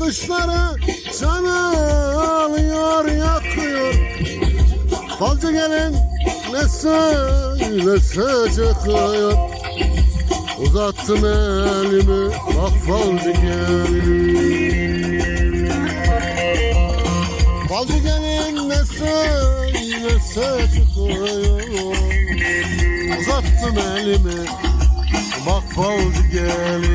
bakışları canı alıyor yakıyor. Falcı gelin ne söylese çıkıyor. Uzattım elimi bak falcı gelin. Falcı gelin ne söylese çıkıyor. Uzattım elimi bak falcı gelin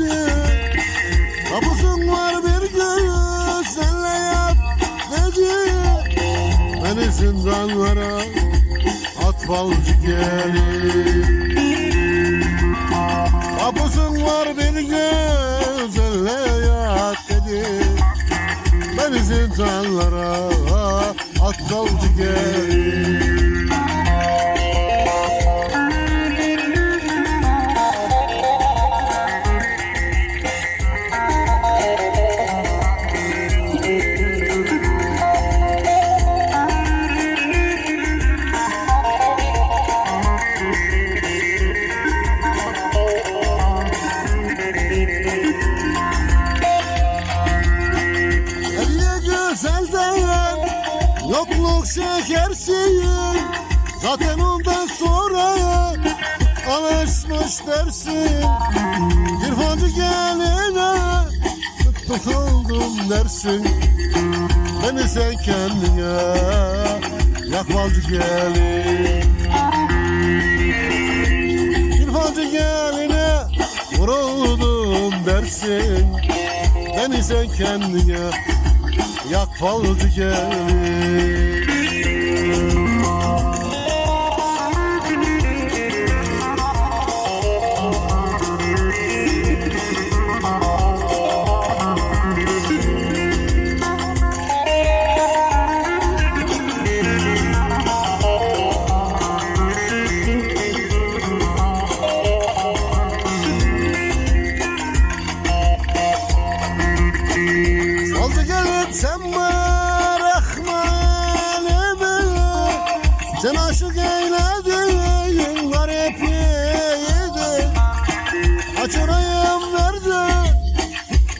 dedi Kapısın var bir göğüs Senle yat dedi. Beni zindanlara At balcı gelin Kapısın var bir göğüs Senle yat dedi. Beni zindanlara at daldı gel Yokluk şekersin Zaten ondan sonra Alışmış dersin. İrfancı geline Tutuldum dersin. Beni sen kendine Yakmalcı gelin. İrfancı geline Vuruldum dersin. Beni sen kendine yak falcı gelin Sen bana rahmanımı Sen aşık eyledin garip yiğidin Aç orayım nerede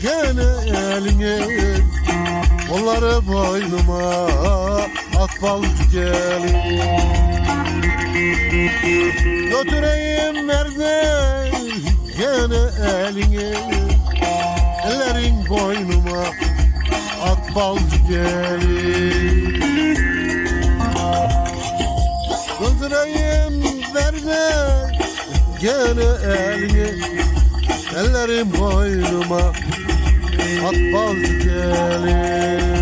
gene elini. Onları boynuma at balcı gelin Götüreyim nerede gene elini. Ellerin boynuma balcı gelin Götüreyim nerede gene elini Ellerin boynuma at balcı gelin